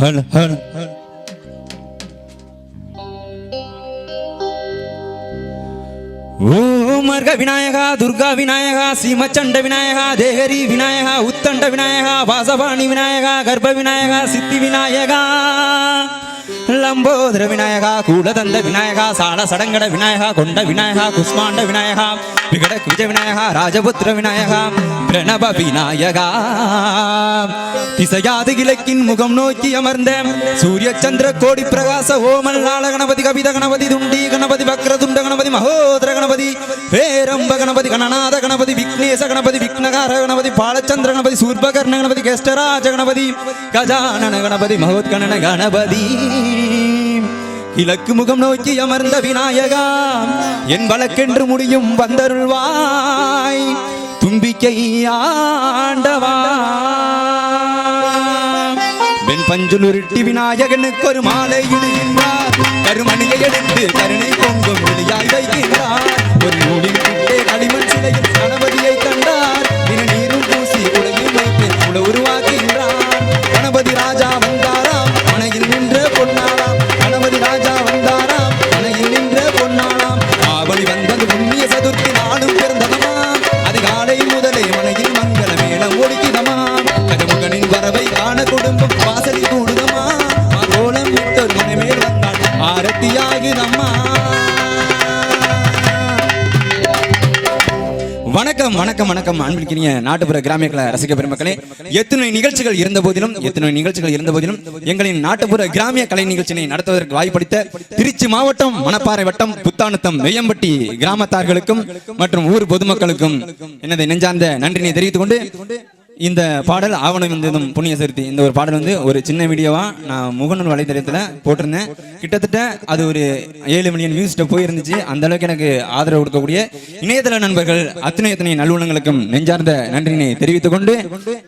हल हल हल मर्ग विनायक, दुर्गा विनायक, सीमचंड विनायक, देहरी विनायक, उत्तंड विनायक, वासवाणी विनायक, गर्भ विनायक, सिद्धि विनायक, लंबोदर विनायक कूलतंद विनायक साड़ सड़ंगड़ विनायक, कुंड विनायक कुस्मांड विनायक വിഘടകുജ വിനായക രാജപുത്ര വിനായക പ്രണവ വിനായക. തിസയാതികിലക്കിൻ മുഖം നോക്കി അമർന്ന സൂര്യചന്ദ്ര കോടി പ്രകാശ ഓമല്ലാള ഗണപതി കവിത ഗണപതി ദുണ്ടി ഗണപതി വക്രതുണ്ട ഗണപതി മഹോദര ഗണപതി പേരംബ ഗണപതി ഗണനാഥ ഗണപതി വിഘ്നേശ ഗണപതി വിഘ്നകാര ഗണപതി പാളചന്ദ്ര ഗണപതി സൂർഭകർണ ഗണപതി കേഷ്ടരാജ ഗണപതി ഗജാനന ഗണപതി മഹോത്ഗണന ഗണപതി. இலக்கு முகம் நோக்கி அமர்ந்த விநாயகா என் வழக்கென்று முடியும் வந்தருள்வாய். தும்பிக்கை ஆண்டவா. வெண் பஞ்சுலுருட்டி விநாயகனுக்கு ஒரு மாலை இடுகின்றார் கருமணியை எடுத்து கருணை பொங்கும் வாசலில் கூடுதமா கோலம் விட்டோர் மனைமேல் வந்தாள். ஆரத்தியாகுதம்மா வணக்கம் வணக்கம் வணக்கம் அன்பிற்கினிய நாட்டுப்புற கிராமியங்களை ரசிக்க பெருமக்களே. எத்தனை நிகழ்ச்சிகள் இருந்த போதிலும் எத்தனை நிகழ்ச்சிகள் இருந்த போதிலும் எங்களின் நாட்டுப்புற கிராமிய கலை நிகழ்ச்சியினை நடத்துவதற்கு வாய்ப்பளித்த திருச்சி மாவட்டம் மணப்பாறை வட்டம் புத்தானத்தம் வெய்யம்பட்டி கிராமத்தார்களுக்கும் மற்றும் ஊர் பொதுமக்களுக்கும் எனது நெஞ்சார்ந்த நன்றினை தெரிவித்துக் கொண்டு இந்த பாடல் ஆவணம் வந்ததும் புண்ணிய சருத்தி இந்த ஒரு பாடல் வந்து ஒரு சின்ன வீடியோவா நான் முகநூல் வலைத்தளத்தில் போட்டிருந்தேன். கிட்டத்தட்ட அது ஒரு ஏழு மில்லியன் வியூஸ்ட போயிருந்துச்சு. அந்த அளவுக்கு எனக்கு ஆதரவு கொடுக்கக்கூடிய இணையதள நண்பர்கள் அத்தனை அத்தனை நல்லுள்ளங்களுக்கும் நெஞ்சார்ந்த நன்றினை தெரிவித்துக் கொண்டு